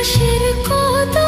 আকাশের কদম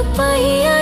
पहिया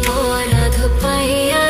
पया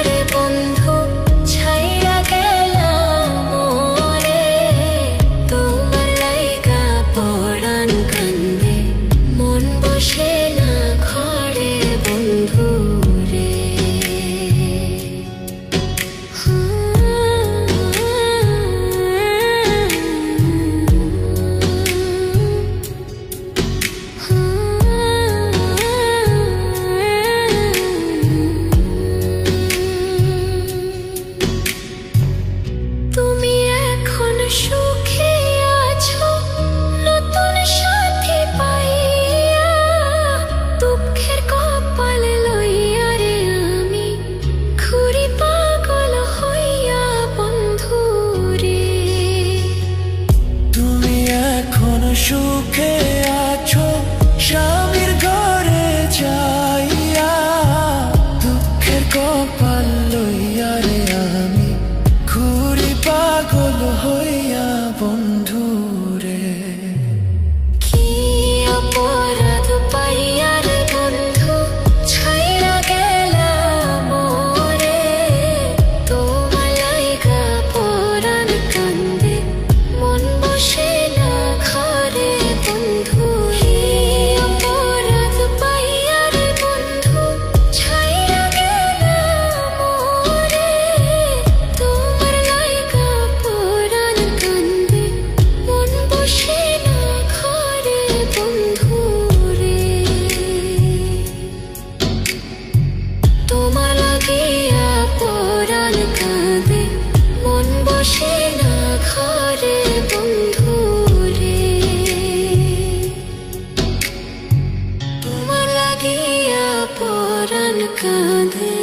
মরণ কাঁধে।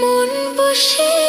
মন বসে